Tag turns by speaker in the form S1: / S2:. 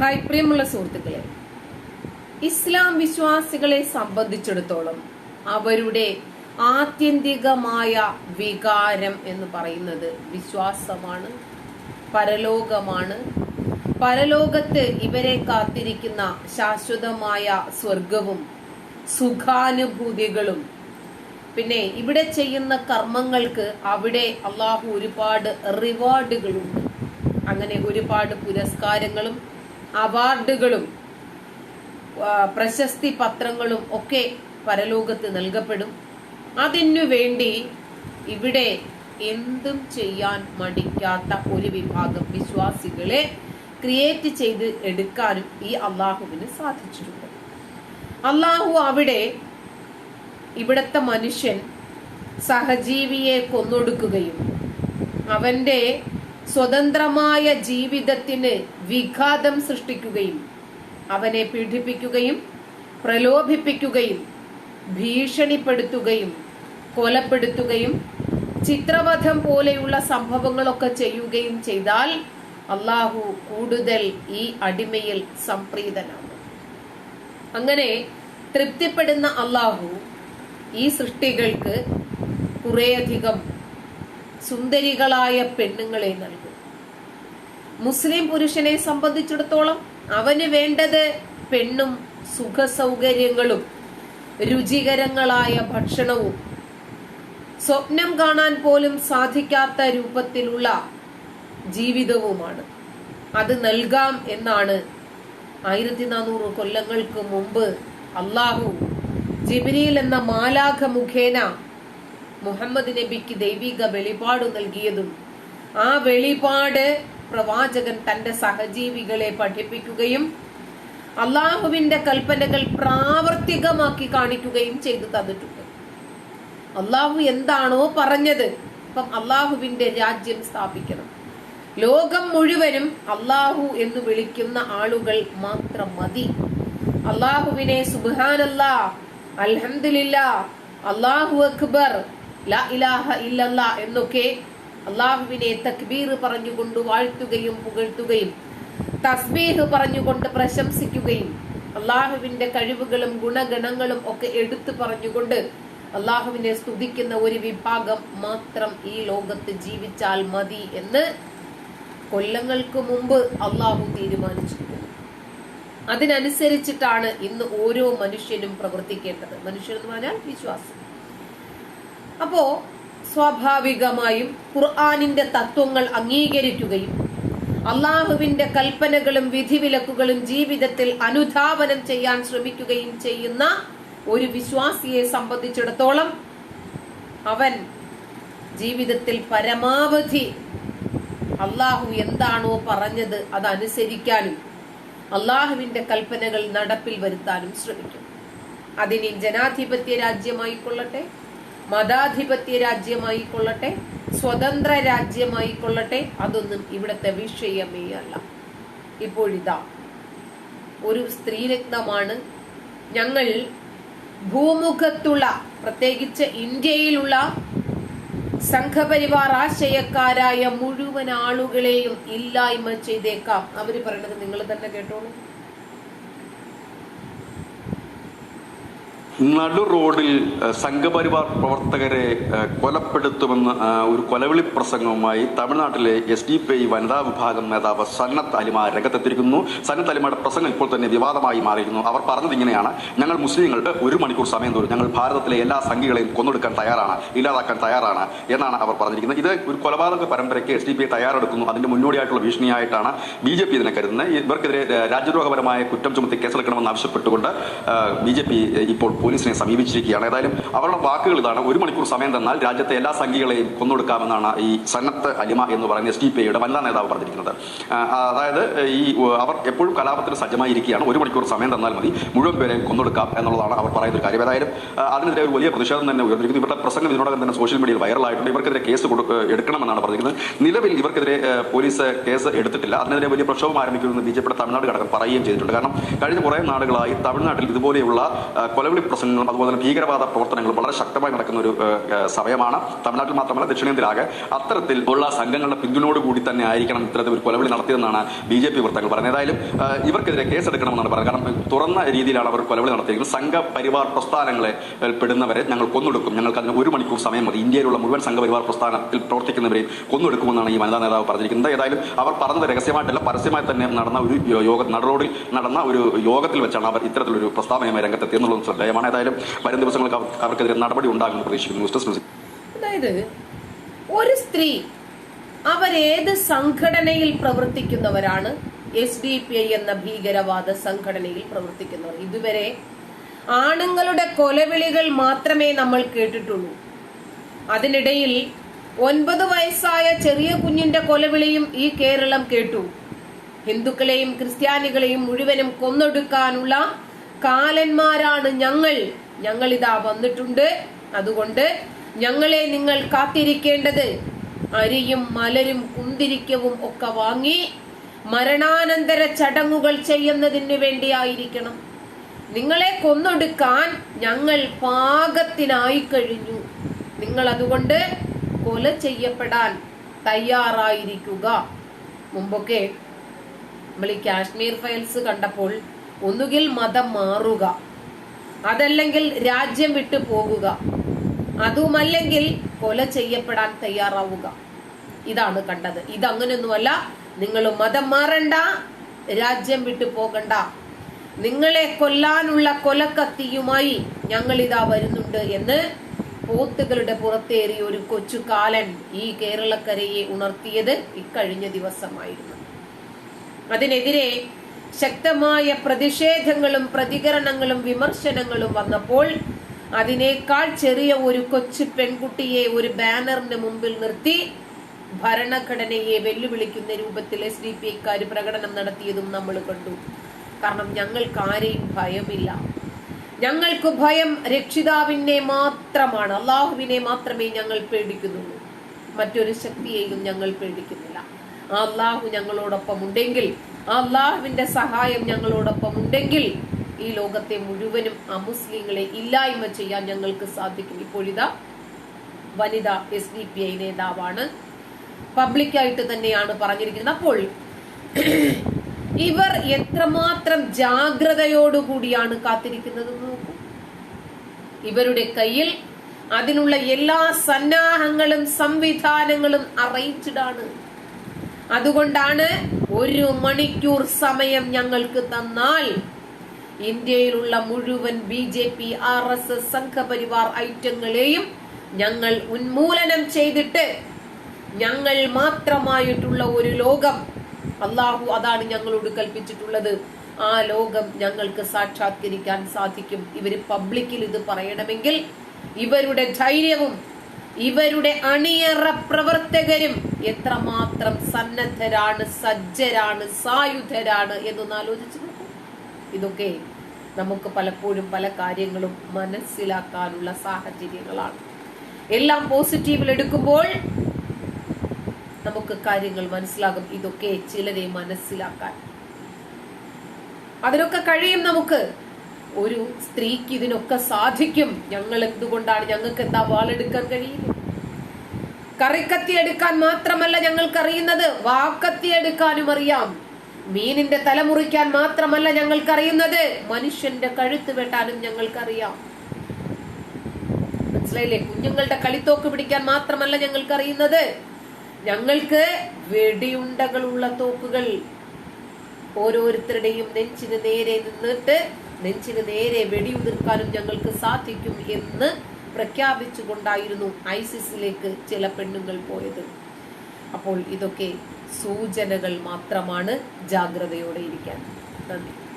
S1: Hi പ്രിയമുള്ള സുഹൃത്തുക്കളെ. ഇസ്ലാം വിശ്വാസികളെ സംബന്ധിച്ചിടത്തോളം അവരുടെ ആത്യന്തികമായ വികാരം എന്ന് പറയുന്നത് വിശ്വാസമാണ് പരലോകമാണ്. പരലോകത്ത് ഇവരെ കാത്തിരിക്കുന്ന ശാശ്വതമായ സ്വർഗവും സുഖാനുഭൂതികളും. പിന്നെ ഇവിടെ ചെയ്യുന്ന കർമ്മങ്ങൾക്ക് അവിടെ അള്ളാഹു ഒരുപാട് റിവാർഡുകളുണ്ട് അങ്ങനെ ഒരുപാട് പുരസ്കാരങ്ങളും അവാർഡുകളും പ്രശസ്തി പത്രങ്ങളും ഒക്കെ പരലോകത്ത് നൽകപ്പെടും. അതിനു വേണ്ടി ഇവിടെ എന്തും ചെയ്യാൻ മടിക്കാത്ത ഒരു വിഭാഗം വിശ്വാസികളെ ക്രിയേറ്റ് ചെയ്ത് എടുക്കാനും ഈ അള്ളാഹുവിന് സാധിച്ചിട്ടുണ്ട്. അള്ളാഹു അവിടെ ഇവിടത്തെ മനുഷ്യൻ സഹജീവിയെ കൊന്നൊടുക്കുകയും അവന്റെ സ്വതന്ത്രമായ ജീവിതത്തിന് വിഘാതം സൃഷ്ടിക്കുകയും അവനെ പീഡിപ്പിക്കുകയും പ്രലോഭിപ്പിക്കുകയും ഭീഷണിപ്പെടുത്തുകയും കൊലപ്പെടുത്തുകയും ചിത്രവധം പോലെയുള്ള സംഭവങ്ങളൊക്കെ ചെയ്യുകയും ചെയ്താൽ അള്ളാഹു കൂടുതൽ ഈ അടിമയിൽ സംപ്രീതനാണ് അങ്ങനെ തൃപ്തിപ്പെടുന്ന അള്ളാഹു ഈ സൃഷ്ടികൾക്ക് കുറേയധികം സുന്ദരികളായ പെണ്ണുങ്ങളെ നൽകും. മുസ്ലിം പുരുഷനെ സംബന്ധിച്ചിടത്തോളം അവന് വേണ്ടത് പെണ്ണും സുഖ സൗകര്യങ്ങളും രുചികരങ്ങളായ ഭക്ഷണവും. സ്വപ്നം കാണാൻ പോലും സാധിക്കാത്ത രൂപത്തിലുള്ള ജീവിതവുമാണ്. അത് നൽകാം എന്നാണ് ആയിരത്തി നാനൂറ് കൊല്ലങ്ങൾക്ക് മുമ്പ് അള്ളാഹു ജിബ്രീൽ എന്ന മാലാഖ മുഖേന മുഹമ്മദ് നബിക്ക് ദൈവിക വെളിപാട് നൽകിയതും ആ വെളിപാട് പ്രവാചകൻ തന്റെ സഹജീവികളെ പഠിപ്പിക്കുകയും അള്ളാഹുവിന്റെ കൽപ്പനകൾ പ്രാവർത്തികമാക്കി കാണിക്കുകയും ചെയ്തു തന്നിട്ടുണ്ട്. അള്ളാഹു എന്താണോ പറഞ്ഞത് അപ്പം അള്ളാഹുവിന്റെ രാജ്യം സ്ഥാപിക്കണം. ലോകം മുഴുവനും അള്ളാഹു എന്ന് വിളിക്കുന്ന ആളുകൾ മാത്രം മതി. അള്ളാഹുവിനെ സുബാനല്ല അൽഹംദുലില്ലാ അള്ളാഹു അക്ബർ ലാ ഇലാഹ എന്നൊക്കെ അള്ളാഹുവിനെ തക്ബീർ പറഞ്ഞുകൊണ്ട് വാഴ്ത്തുകയും പുകഴ്ത്തുകയും തസ്ബീഹ് പറഞ്ഞുകൊണ്ട് പ്രശംസിക്കുകയും അള്ളാഹുവിന്റെ കഴിവുകളും ഗുണഗണങ്ങളും ഒക്കെ എടുത്തു പറഞ്ഞുകൊണ്ട് അള്ളാഹുവിനെ സ്തുതിക്കുന്ന ഒരു വിഭാഗം മാത്രം ഈ ലോകത്ത് ജീവിച്ചാൽ മതി എന്ന് കൊല്ലങ്ങൾക്ക് മുമ്പ് അള്ളാഹു തീരുമാനിച്ചിരിക്കുന്നു. അതിനനുസരിച്ചിട്ടാണ് ഇന്ന് ഓരോ മനുഷ്യനും പ്രവർത്തിക്കേണ്ടത്. മനുഷ്യൻ എന്ന് പറഞ്ഞാൽ വിശ്വാസം. അപ്പോ സ്വാഭാവികമായും ഖുർആാനിന്റെ തത്വങ്ങൾ അംഗീകരിക്കുകയും അള്ളാഹുവിന്റെ കൽപ്പനകളും വിധിവിലക്കുകളും ജീവിതത്തിൽ അനുധാവനം ചെയ്യാൻ ശ്രമിക്കുകയും ചെയ്യുന്ന ഒരു വിശ്വാസിയെ സംബന്ധിച്ചിടത്തോളം അവൻ ജീവിതത്തിൽ പരമാവധി അള്ളാഹു എന്താണോ പറഞ്ഞത് അതനുസരിക്കാനും അള്ളാഹുവിന്റെ കൽപ്പനകൾ നടപ്പിൽ വരുത്താനും ശ്രമിക്കും. അതിനി ജനാധിപത്യ രാജ്യമായിക്കൊള്ളട്ടെ മതാധിപത്യ രാജ്യമായി കൊള്ളട്ടെ സ്വതന്ത്ര രാജ്യമായി കൊള്ളട്ടെ അതൊന്നും ഇവിടുത്തെ വിഷയമേ അല്ല. ഇപ്പോഴിതാ ഒരു സ്ത്രീരത്നമാണ് ഞങ്ങൾ ഭൂമുഖത്തുള്ള പ്രത്യേകിച്ച് ഇന്ത്യയിലുള്ള സംഘപരിവാർ ആശയക്കാരായ മുഴുവൻ ആളുകളെയും ഇല്ലായ്മ ചെയ്തേക്കാം. അവർ പറയണത് നിങ്ങൾ തന്നെ കേട്ടോളൂ.
S2: നടു റോഡിൽ സംഘപരിവാർ പ്രവർത്തകരെ കൊലപ്പെടുത്തുമെന്ന ഒരു കൊലവിളി പ്രസംഗവുമായി തമിഴ്നാട്ടിലെ എസ് ഡി പി ഐ വനിതാ വിഭാഗം നേതാവ് സന്നത്ത് അലിമ രംഗത്തെത്തിയിരിക്കുന്നു. സന്നത്ത് അലിമയുടെ പ്രസംഗം ഇപ്പോൾ തന്നെ വിവാദമായി മാറിയിരുന്നു. അവർ പറഞ്ഞത് ഇങ്ങനെയാണ്. ഞങ്ങൾ മുസ്ലിങ്ങൾക്ക് ഒരു മണിക്കൂർ സമയം തോറും ഞങ്ങൾ ഭാരതത്തിലെ എല്ലാ സംഘികളെയും കൊന്നൊടുക്കാൻ തയ്യാറാണ് ഇല്ലാതാക്കാൻ തയ്യാറാണ് എന്നാണ് അവർ പറഞ്ഞിരിക്കുന്നത്. ഇത് ഒരു കൊലപാതക പരമ്പരയ്ക്ക് എസ് ഡി പി ഐ തയ്യാറെടുക്കുന്നു. അതിന്റെ മുന്നോടിയായിട്ടുള്ള ഭീഷണിയായിട്ടാണ് ബി ജെ പി ഇതിനെ കരുതുന്നത്. ഇവർക്കെതിരെ രാജ്യദ്രോഹപരമായ കുറ്റം ചുമത്തി കേസെടുക്കണമെന്ന് ആവശ്യപ്പെട്ടുകൊണ്ട് ബി ജെ പി ഇപ്പോൾ പോലീസിനെ സമീപിച്ചിരിക്കുകയാണ്. ഏതായാലും അവരുടെ വാക്കുകൾ ഇതാണ്. ഒരു മണിക്കൂർ സമയം തന്നാൽ രാജ്യത്തെ എല്ലാ സംഘികളെയും കൊന്നൊടുക്കാമെന്നാണ് ഈ സന്നത്ത് അലിമ എന്ന് പറയുന്ന എസ് ഡി പി ഐയുടെ വനിതാ നേതാവ് പറഞ്ഞിരിക്കുന്നത്. അതായത് ഈ അവർ എപ്പോഴും കലാപത്തിന് സജ്ജമായിരിക്കുകയാണ്. ഒരു മണിക്കൂർ സമയം തന്നാൽ മതി. മുഴുവൻ പേരെയും കൊന്നൊടുക്കാം എന്നുള്ളതാണ് അവർ പറയുന്ന ഒരു കാര്യം. ഏതായാലും അതിനെതിരെ ഒരു വലിയ പ്രതിഷേധം തന്നെ ഉയർന്നിരിക്കുന്നു. ഇവരുടെ പ്രസംഗം ഇതിനോടകം തന്നെ സോഷ്യൽ മീഡിയയിൽ വൈറലായിട്ടുണ്ട്. ഇവർക്കെതിരെ കേസ് എടുക്കണമെന്നാണ് പറഞ്ഞിരിക്കുന്നത്. നിലവിൽ ഇവർക്കെതിരെ പോലീസ് കേസ് എടുത്തിട്ടില്ല. അതിനെതിരെ വലിയ പ്രക്ഷോഭം ആരംഭിക്കുമെന്ന് ബി ജെ പിയുടെ തമിഴ്നാട് ഘടകം പറയുകയും ചെയ്തിട്ടുണ്ട്. കാരണം കഴിഞ്ഞ കുറേ നാളുകളായി തമിഴ്നാട്ടിൽ ഇതുപോലെയുള്ള കൊലവിളി പ്രസംഗങ്ങളും അതുപോലെ തന്നെ ഭീകരവാദ പ്രവർത്തനങ്ങളും വളരെ ശക്തമായി നടക്കുന്ന ഒരു സമയമാണ്. തമിഴ്നാട്ടിൽ മാത്രമല്ല ദക്ഷിണേന്ത്യയിലാകെ അത്തരത്തിൽ ഉള്ള സംഘങ്ങളുടെ പിന്തുണയോട് കൂടി തന്നെ ആയിരിക്കണം ഇത്തരത്തിൽ ഒരു കൊലവിളി നടത്തിയതെന്നാണ് ബി ജെ പി വൃത്തങ്ങൾ പറഞ്ഞത്. ഏതായാലും ഇവർക്കെതിരെ കേസെടുക്കണമെന്നാണ് പറയുന്നത് കാരണം തുറന്ന രീതിയിലാണ് അവർ കൊലവിളി നടത്തിയിരിക്കുന്നത്. സംഘപരിവാർ പ്രസ്ഥാനങ്ങളെ പെടുന്നവരെ ഞങ്ങൾ കൊന്നൊടുക്കും. ഞങ്ങൾക്ക് അതിന് ഒരു മണിക്കൂർ സമയം മതി. ഇന്ത്യയിലുള്ള മുഴുവൻ സംഘപരിവാർ പ്രസ്ഥാനത്തിൽ പ്രവർത്തിക്കുന്നവരെ കൊന്നൊടുക്കുമെന്നാണ് ഈ വനിതാ നേതാവ് പറഞ്ഞിരിക്കുന്നത്. ഏതായാലും അവർ പറഞ്ഞത് രഹസ്യമായിട്ടല്ല പരസ്യമായി തന്നെ നടന്ന ഒരു യോഗ നടറോഡിൽ നടന്ന ഒരു യോഗത്തിൽ വെച്ചാണ് അവർ ഇത്തരത്തിലൊരു പ്രസ്താവനയുമായി രംഗത്തെത്തിയെന്നുള്ളത് ശ്രദ്ധേയമാണ്. ഏതായാലും വരും ദിവസങ്ങൾക്ക് അവർ- അവർക്കെതിരെ നടപടി ഉണ്ടാകുമെന്ന് പ്രതീക്ഷിക്കുന്നു.
S1: അതായത് ഒരു സ്ത്രീ അവരേത് സംഘടനയിൽ പ്രവർത്തിക്കുന്നവരാണ്? എസ് ഡി പി ഐ എന്ന ഭീകരവാദ സംഘടനയിൽ പ്രവർത്തിക്കുന്നവർ. ഇതുവരെ ആണുങ്ങളുടെ കൊലവിളികൾ മാത്രമേ നമ്മൾ കേട്ടിട്ടുള്ളൂ. അതിനിടയിൽ ഒൻപത് വയസ്സായ ചെറിയ കുഞ്ഞിന്റെ കൊലവിളിയും ഈ കേരളം കേട്ടു. ഹിന്ദുക്കളെയും ക്രിസ്ത്യാനികളെയും മുഴുവനും കൊന്നൊടുക്കാനുള്ള കാലന്മാരാണ് ഞങ്ങൾ. ഞങ്ങൾ ഇതാ വന്നിട്ടുണ്ട്. അതുകൊണ്ട് ഞങ്ങളെ നിങ്ങൾ കാത്തിരിക്കേണ്ടത്. അരിയും മലരും കുന്തിരിക്കവും ഒക്കെ വാങ്ങി മരണാനന്തര ചടങ്ങുകൾ ചെയ്യുന്നതിന് വേണ്ടിയായിരിക്കണം. നിങ്ങളെ കൊന്നൊടുക്കാൻ ഞങ്ങൾ പാകത്തിനായി കഴിഞ്ഞു. നിങ്ങൾ അതുകൊണ്ട് കൊല ചെയ്യപ്പെടാൻ തയ്യാറായിരിക്കുക. മുമ്പൊക്കെ നമ്മൾ ഈ കാശ്മീർ ഫയൽസ് കണ്ടപ്പോൾ ഒന്നുകിൽ മതം മാറുക. അതല്ലെങ്കിൽ രാജ്യം വിട്ടു പോകുക. അതുമല്ലെങ്കിൽ കൊല ചെയ്യപ്പെടാൻ തയ്യാറാവുക. ഇതാണ് കണ്ടത്. ഇതങ്ങനെയൊന്നുമല്ല നിങ്ങൾ മതം മാറണ്ട. രാജ്യം വിട്ടു പോകണ്ട. നിങ്ങളെ കൊല്ലാനുള്ള കൊലക്കത്തിയുമായി ഞങ്ങൾ ഇതാ വരുന്നുണ്ട് എന്ന് പോത്തുകളുടെ പുറത്തേറി ഒരു കൊച്ചുകാലൻ ഈ കേരളക്കരയെ ഉണർത്തിയത് ഇക്കഴിഞ്ഞ ദിവസമായിരുന്നു. അതിനെതിരെ ശക്തമായ പ്രതിഷേധങ്ങളും പ്രതികരണങ്ങളും വിമർശനങ്ങളും വന്നപ്പോൾ അതിനേക്കാൾ ചെറിയ ഒരു കൊച്ചു പെൺകുട്ടിയെ ഒരു ബാനറിന് മുമ്പിൽ നിർത്തി ഭരണഘടനയെ വെല്ലുവിളിക്കുന്ന രൂപത്തിൽ എസ് ഡി പി ഐക്കാർ പ്രകടനം നടത്തിയതും നമ്മൾ കണ്ടു. കാരണം ഞങ്ങൾക്ക് ആരെയും ഭയമില്ല. ഞങ്ങൾക്ക് ഭയം രക്ഷിതാവിനെ മാത്രമാണ്. അള്ളാഹുവിനെ മാത്രമേ ഞങ്ങൾ പേടിക്കുന്നുള്ളൂ. മറ്റൊരു ശക്തിയെയും ഞങ്ങൾ പേടിക്കുന്നില്ല. അള്ളാഹു ഞങ്ങളോടൊപ്പം ഉണ്ടെങ്കിൽ അള്ളാഹുവിന്റെ സഹായം ഞങ്ങളോടൊപ്പം ഉണ്ടെങ്കിൽ ഈ ലോകത്തെ മുഴുവനും അമുസ്ലിങ്ങളെ ഇല്ലായ്മ ചെയ്യാൻ ഞങ്ങൾക്ക് സാധിക്കും. ഇപ്പോഴിതാ വനിത എസ് ഡി പി ഐ നേതാവാണ്. പബ്ലിക്കായിട്ട് തന്നെയാണ് പറഞ്ഞിരിക്കുന്നത്. അപ്പോൾ ഇവർ എത്രമാത്രം ജാഗ്രതയോടുകൂടിയാണ് കാത്തിരിക്കുന്നത് നോക്കൂ. ഇവരുടെ കയ്യിൽ അതിനുള്ള എല്ലാ സന്നാഹങ്ങളും സംവിധാനങ്ങളും അറേഞ്ച്ഡാണ് അതുകൊണ്ടാണ് ഒരു മണിക്കൂർ സമയം ഞങ്ങൾക്ക് തന്നാൽ ഇന്ത്യയിലുള്ള മുഴുവൻ B J P R S S Sangh Parivar ഐറ്റങ്ങളെയും ഞങ്ങൾ ഉന്മൂലനം ചെയ്തിട്ട് ഞങ്ങൾ മാത്രമായിട്ടുള്ള ഒരു ലോകം അള്ളാഹു അതാണ് ഞങ്ങളോട് കൽപ്പിച്ചിട്ടുള്ളത്. ആ ലോകം ഞങ്ങൾക്ക് സാക്ഷാത്കരിക്കാൻ സാധിക്കും. ഇവർ പബ്ലിക്കിൽ ഇത് പറയണമെങ്കിൽ ഇവരുടെ ധൈര്യവും ഇവരുടെ അണിയറ പ്രവർത്തകരും എത്രമാത്രം സന്നദ്ധരാണ് സജ്ജരാണ് സായുധരാണ് എന്നൊന്ന് ആലോചിച്ചു ഇതൊക്കെ നമുക്ക് പലപ്പോഴും പല കാര്യങ്ങളും മനസ്സിലാക്കാനുള്ള സാഹചര്യങ്ങളാണ്. എല്ലാം പോസിറ്റീവിൽ എടുക്കുമ്പോൾ നമുക്ക് കാര്യങ്ങൾ മനസ്സിലാകും. ഇതൊക്കെ ചിലരെ മനസ്സിലാക്കാൻ. അതിനൊക്കെ കഴിയും നമുക്ക്. ഒരു സ്ത്രീക്ക് ഇതിനൊക്കെ സാധിക്കും. ഞങ്ങൾ എന്തുകൊണ്ടാണ് ഞങ്ങൾക്ക് എന്താ വാളെടുക്കാൻ കഴിയില്ല കറിക്കത്തി എടുക്കാൻ മാത്രമല്ല ഞങ്ങൾക്കറിയുന്നത്. വാക്കത്തി എടുക്കാനും അറിയാം മീനിന്റെ തല മുറിക്കാൻ മാത്രമല്ല ഞങ്ങൾക്കറിയുന്നത്. മനുഷ്യന്റെ കഴുത്ത് വെട്ടാനും ഞങ്ങൾക്കറിയാം. മനസ്സിലായില്ലേ? കുഞ്ഞുങ്ങളുടെ കളിത്തോക്ക് പിടിക്കാൻ മാത്രമല്ല ഞങ്ങൾക്കറിയുന്നത്. ഞങ്ങൾക്ക് വെടിയുണ്ടകളുള്ള തോക്കുകൾ ഓരോരുത്തരുടെയും നെഞ്ചിന് നേരെ നിന്നിട്ട് നെഞ്ചിന് നേരെ വെടിയുതിർക്കാനും ഞങ്ങൾക്ക് സാധിക്കും എന്ന് പ്രഖ്യാപിച്ചുകൊണ്ടായിരുന്നു ഐസിസിലേക്ക് ചില പെണ്ണുങ്ങൾ പോയത്. അപ്പോൾ ഇതൊക്കെ സൂചനകൾ മാത്രമാണ് ജാഗ്രതയോടെ ഇരിക്കാൻ. നന്ദി.